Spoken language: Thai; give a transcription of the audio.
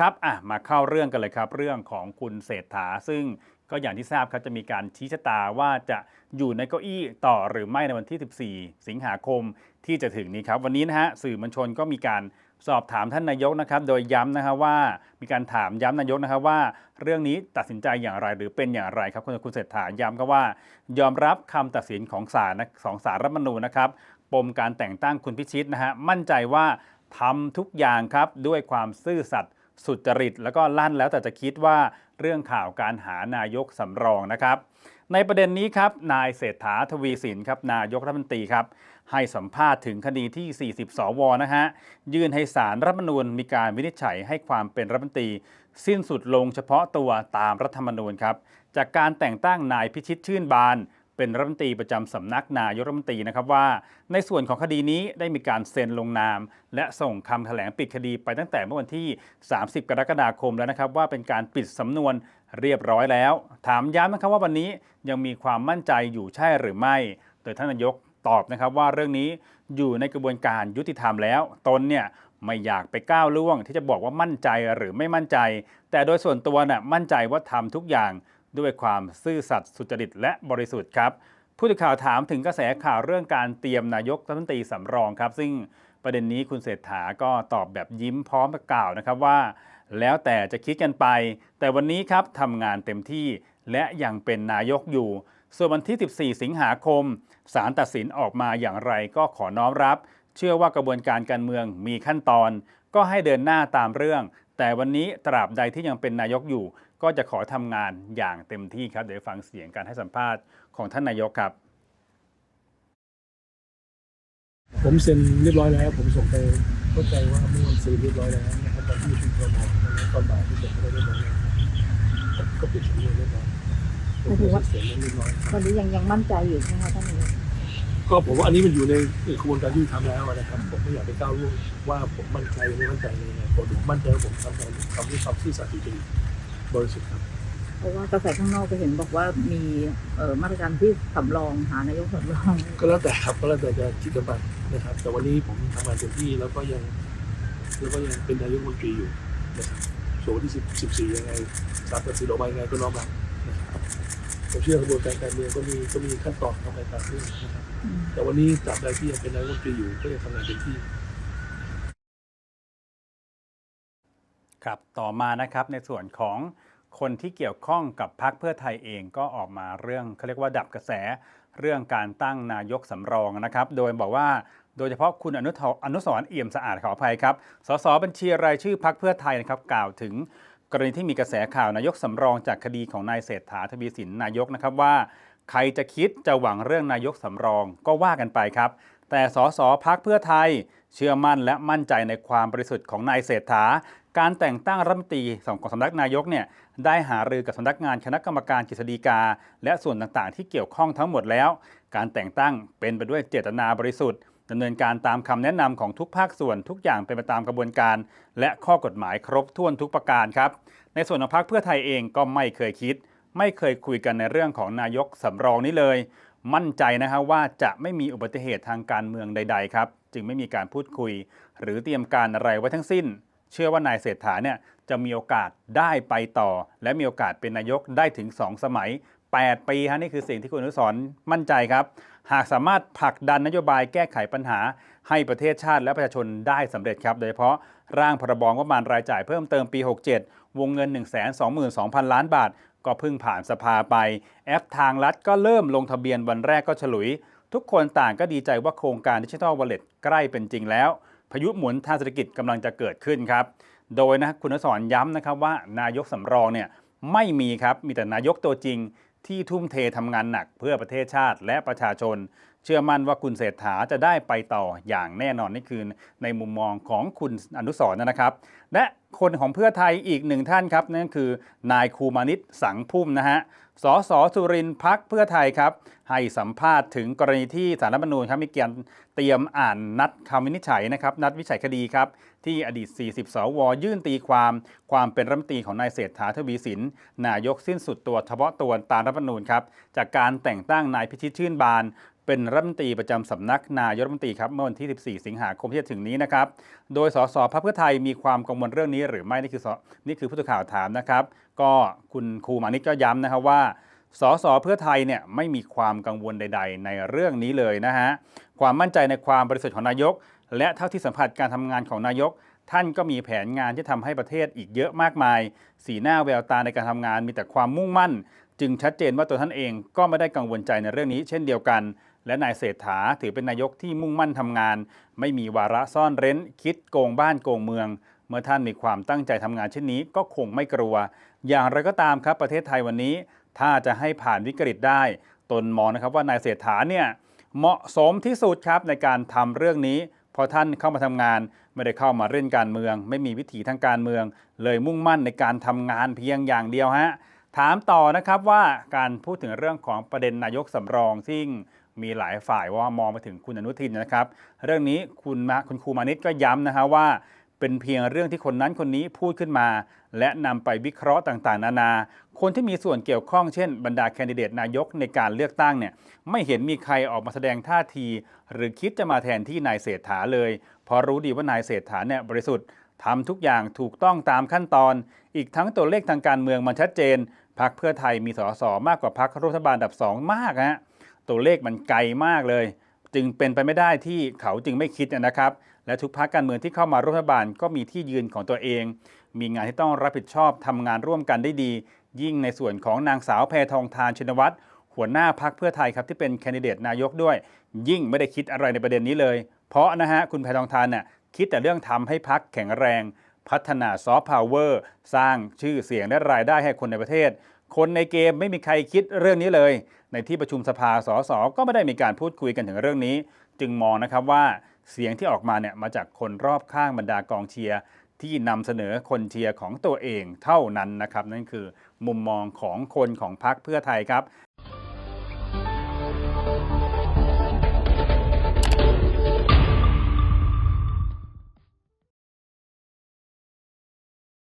ครับอะมาเข้าเรื่องกันเลยครับ เรื่องของคุณเศรษฐา ซึ่งก็อย่างที่ทราบครับจะมีการชี้ชะตาว่าจะอยู่ในเก้าอี้ต่อหรือไม่ในวันที่ 14 สิงหาคมที่จะถึงนี้ครับ วันนี้นะฮะสื่อมวลชนก็มีการสอบถามท่านนายกนะครับ โดยย้ำนะครับว่ามีการถามย้ำนายกนะครับว่า เรื่องนี้ตัดสินใจอย่างไรหรือเป็นอย่างไรครับคุณคุณเศรษฐาย้ำก็ว่า ยอมรับคำตัดสินของศาลนะของศาลรัฐมนูญนะครับปมการแต่งตั้งคุณพิชิตนะฮะมั่นใจว่าทำทุกอย่างครับด้วยความซื่อสัตย์ สุจริต แล้วก็ลั่นแล้วแต่จะคิดว่าเรื่องข่าวการหานายกสำรองนะครับ ในประเด็นนี้ครับนายเศรษฐาทวีสินครับนายกรัฐมนตรีครับให้สัมภาษณ์ถึงคดีที่ 40 สวนะฮะยื่นให้สารรัฐมนูญมีการวินิจฉัยให้ความเป็นรัฐมนตรี สิ้นสุดลงเฉพาะตัวตามรัฐธรรมนูญครับจากการแต่งตั้งนายพิชิตชื่นบาน เป็นรัฐมนตรีประจำสำนักนายกรัฐมนตรีนะครับว่า ในส่วนของคดีนี้ได้มีการเซ็นลงนาม และส่งคำแถลงปิดคดีไปตั้งแต่เมื่อวันที่ 30 กรกฎาคมแล้วนะครับ ว่าเป็นการปิดสำนวนเรียบร้อยแล้ว ถามย้ำนะครับว่าวันนี้ยังมีความมั่นใจอยู่ใช่หรือไม่ โดยท่านนายกตอบนะครับว่าเรื่องนี้อยู่ในกระบวนการยุติธรรมแล้ว ตนเนี่ยไม่อยากไปก้าวล่วง ที่จะบอกว่ามั่นใจหรือไม่มั่นใจ แต่โดยส่วนตัวน่ะมั่นใจว่าทำทุกอย่าง ด้วยความซื่อสัตย์สุจริตและบริสุทธิ์ครับ ผู้สื่อข่าวถามถึงกระแสข่าวเรื่องการเตรียมนายกรัฐมนตรีสำรองครับ ซึ่งประเด็นนี้คุณเศรษฐาก็ตอบแบบยิ้มพร้อมกับกล่าวนะครับว่า แล้วแต่จะคิดกันไป แต่วันนี้ครับทำงานเต็มที่และยังเป็นนายกอยู่ ส่วนวันที่ 14 สิงหาคมศาลตัดสินออกมาอย่างไรก็ขอน้อมรับ เชื่อว่ากระบวนการการเมืองมีขั้นตอน ก็ให้เดินหน้าตามเรื่อง แต่วันนี้ตราบใดที่ยังเป็นนายกอยู่ ก็จะขอทำงานอย่างเต็มที่ครับเดี๋ยวฟังเสียงการให้สัมภาษณ์ของท่านนายกครับ ผมเซ็นเรียบร้อยแล้ว ผมส่งไปเข้าใจว่าเมื่อวันศุกร์เรียบร้อยแล้วนะครับตอนที่ประชุมครมตอนบ่ายที่เสร็จก็ได้เรียบร้อยแล้วนะครับก็ปิดสำนวนเรียบร้อยผมก็เสร็จเรียบร้อยตอนนี้ยังยังมั่นใจอยู่ใช่ไหมคะท่านนายกก็ผมว่าอันนี้มันอยู่ในกระบวนการยุติธรรมแล้วนะครับ ผมไม่อยากไปก้าวล่วงว่าผมมั่นใจหรือไม่มั่นใจในยังไงผมมั่นใจว่าผมทำงานทำด้วยความซื่อสัตย์สุจริต บริสุทธิ์ครับ เพราะว่ากระแสข้างนอกก็เห็นบอกว่ามีเอ่อมาตรการที่สำรองหานายกสำรอง ก็แล้วแต่ครับก็แล้วแต่จะคิดกันไปนะครับ แต่วันนี้ผมทำงานเต็มที่แล้วก็ยังแล้วก็ยังเป็นนายกรัฐมนตรีอยู่นะครับส่วนวันที่10 14ยังไงสารตัดสินออกมายังไงก็น้อมรับนะครับผมเชื่อกระบวนการการเมืองก็มีก็มีขั้นตอนทำไปตามเรื่องนะครับอืม แต่วันนี้ตราบใดที่ยังเป็นนายกรัฐมนตรีอยู่ก็ยังทำงานเต็มที่ ครับ ต่อมานะครับในส่วนของ คนที่เกี่ยวข้องกับพรรคเพื่อไทยเองก็ออกมาเรื่องเขาเรียกว่าดับกระแสเรื่องการตั้งนายกสำรองนะครับ โดยบอกว่าโดยเฉพาะคุณอนุทอนุสรณ์เอี่ยมสะอาดขออภัยครับสสบัญชีรายชื่อพรรคเพื่อไทยนะครับกล่าวถึงกรณีที่มีกระแสข่าวนายกสำรองจากคดีของนายเศรษฐาทวีสินนายกนะครับว่า ใครจะคิดจะหวังเรื่องนายกสำรองก็ว่ากันไปครับ แต่สสพักเพื่อไทย เชื่อมั่นและมั่นใจในความบริสุทธิ์ของนายเศรษฐา การแต่งตั้งรัฐมนตรีของสำนักนายกเนี่ยได้หารือกับสำนักงานคณะกรรมการกฤษฎีกา และส่วนต่างๆ ที่เกี่ยวข้องทั้งหมดแล้ว การแต่งตั้งเป็นไปด้วยเจตนาบริสุทธิ์ดำเนินการตามคำแนะนำของทุกภาคส่วนทุกอย่างเป็นไปตามกระบวนการ และข้อกฎหมายครบถ้วนทุกประการครับ ในส่วนของพรรคเพื่อไทยเองก็ไม่เคยคิด ไม่เคยคุยกันในเรื่องของนายกสำรองนี้เลย มั่นใจนะครับว่าจะไม่มีอุบัติเหตุทางการเมืองใด ๆ ครับ จึงไม่มีการพูดคุย หรือเตรียมการอะไรไว้ทั้งสิ้น เชื่อว่านายเศรษฐาเนี่ยจะมีโอกาสได้ไปต่อ และมีโอกาสเป็นนายกได้ถึง 2 สมัย 8 ปีฮะนี่คือสิ่งที่คุณอนุสรมั่นใจครับ หากสามารถผลักดันนโยบายแก้ไขปัญหา ให้ประเทศชาติและประชาชนได้สำเร็จครับ โดยเฉพาะร่างพรบงบประมาณรายจ่ายเพิ่มเติมปี 67 วงเงิน 122,000 ล้านบาท ก็เพิ่งผ่านสภาไป แอปทางรัฐก็เริ่มลงทะเบียนวันแรกก็ฉลุย ทุกคนต่างก็ดีใจว่าโครงการดิจิทัลวอลเล็ตใกล้เป็นจริงแล้ว พายุหมุนทางเศรษฐกิจกำลังจะเกิดขึ้นครับ โดยนะคุณอนุสรย้ำนะครับว่านายกสำรองเนี่ยไม่มีครับ มีแต่นายกตัวจริงที่ทุ่มเททำงานหนักเพื่อประเทศชาติและประชาชน เชื่อมั่นว่าคุณเศรษฐาจะได้ไปต่ออย่างแน่นอนนี่คือในมุมมองของคุณอนุสรนะครับ และคนของเพื่อไทยอีกหนึ่งท่านครับนั่นคือนายคูมานิตสังพุ่มนะฮะสสสุรินทร์พักเพื่อไทยครับ ให้สัมภาษณ์ถึงกรณีที่สารรัฐมนูญครับมีการเตรียมอ่านนัดคำวินิจฉัยนะครับ นัดวิจัยคดีครับ ที่อดีต 40 สว ยื่นตีความความเป็นรัฐมนตรีของนายเศรษฐาทวีสิน นายกสิ้นสุดตัวเฉพาะตัวตามรัฐมนูญครับ จากการแต่งตั้งนายพิชิตชื่นบาน เป็นรัฐมนตรีประจำสำนักนายกรัฐมนตรีครับเมื่อวันที่ 14 สิงหาคมที่จะถึงนี้นะครับ โดยสสพรรคเพื่อไทยมีความกังวลเรื่องนี้หรือไม่นี่คือนี่คือผู้สื่อข่าวถามนะครับ ก็คุณครูมานิดก็ย้ำนะครับว่าสสเพื่อไทยเนี่ยไม่มีความกังวลใด ๆ ในเรื่องนี้เลยนะฮะความมั่นใจในความบริสุทธิ์ของนายก และเท่าที่สัมผัสการทำงานของนายก ท่านก็มีแผนงานที่ทำให้ประเทศอีกเยอะมากมาย สีหน้าแววตาในการทำงานมีแต่ความมุ่งมั่น จึงชัดเจนว่าตัวท่านเองก็ไม่ได้กังวลใจในเรื่องนี้ เช่นเดียวกัน และนายเศรษฐาถือเป็นนายกที่มุ่งมั่นทำงาน ไม่มีวาระซ่อนเร้น คิดโกงบ้านโกงเมือง เมื่อท่านมีความตั้งใจทำงานเช่นนี้ก็คงไม่กลัว อย่างไรก็ตามครับประเทศไทยวันนี้ ถ้าจะให้ผ่านวิกฤตได้ ตนมองนะครับว่านายเศรษฐาเนี่ยเหมาะสมที่สุดครับในการทำเรื่องนี้พอท่านเข้ามาทำงานไม่ได้เข้ามาเล่นการเมือง ไม่มีวิถีทางการเมือง เลยมุ่งมั่นในการทำงานเพียงอย่างเดียวฮะถามต่อนะครับว่าการพูดถึงเรื่องของประเด็นนายกสำรองซึ่ง มีหลายฝ่ายว่ามองไปถึงคุณอนุทินนะครับ เรื่องนี้คุณมาคุณครูมานิตก็ย้ำนะฮะว่า เป็นเพียงเรื่องที่คนนั้นคนนี้พูดขึ้นมา และนำไปวิเคราะห์ต่างๆ นานา คนที่มีส่วนเกี่ยวข้องเช่นบรรดาแคนดิเดตนายกในการเลือกตั้งเนี่ยไม่เห็นมีใครออกมาแสดงท่าที หรือคิดจะมาแทนที่นายเศรษฐาเลยเพราะรู้ดีว่านายเศรษฐาเนี่ยบริสุทธิ์ทำทุกอย่างถูกต้องตามขั้นตอน อีกทั้งตัวเลขทางการเมืองมันชัดเจนพรรคเพื่อไทยมีสสมากกว่าพรรครัฐบาลดับสองมากฮะ ตัวเลขมันไกลมากเลย จึงเป็นไปไม่ได้ที่เขาจึงไม่คิดนะครับ และทุกพรรคการเมืองที่เข้ามารัฐบาลก็มีที่ยืนของตัวเอง มีงานที่ต้องรับผิดชอบทำงานร่วมกันได้ดี ยิ่งในส่วนของนางสาวแพทองทานชินวัตรหัวหน้าพักเพื่อไทยครับที่เป็นแคนดิเดตนายกด้วย ยิ่งไม่ได้คิดอะไรในประเด็นนี้เลย เพราะนะฮะคุณแพทองทานน่ะคิดแต่เรื่องทำให้พักแข็งแรง พัฒนาซอฟต์พาวเวอร์สร้างชื่อเสียงและรายได้ให้คนในประเทศ คนในเกมไม่มีใครคิดเรื่องนี้เลย ในที่ประชุมสภาสสก็ไม่ได้มีการพูดคุยกันถึงเรื่องนี้ จึงมองนะครับว่าเสียงที่ออกมาเนี่ยมาจากคนรอบข้างบรรดากองเชียร์ที่นำเสนอคนเชียร์ของตัวเองเท่านั้นนะครับ นั่นคือมุมมองของคนของพรรคเพื่อไทยครับ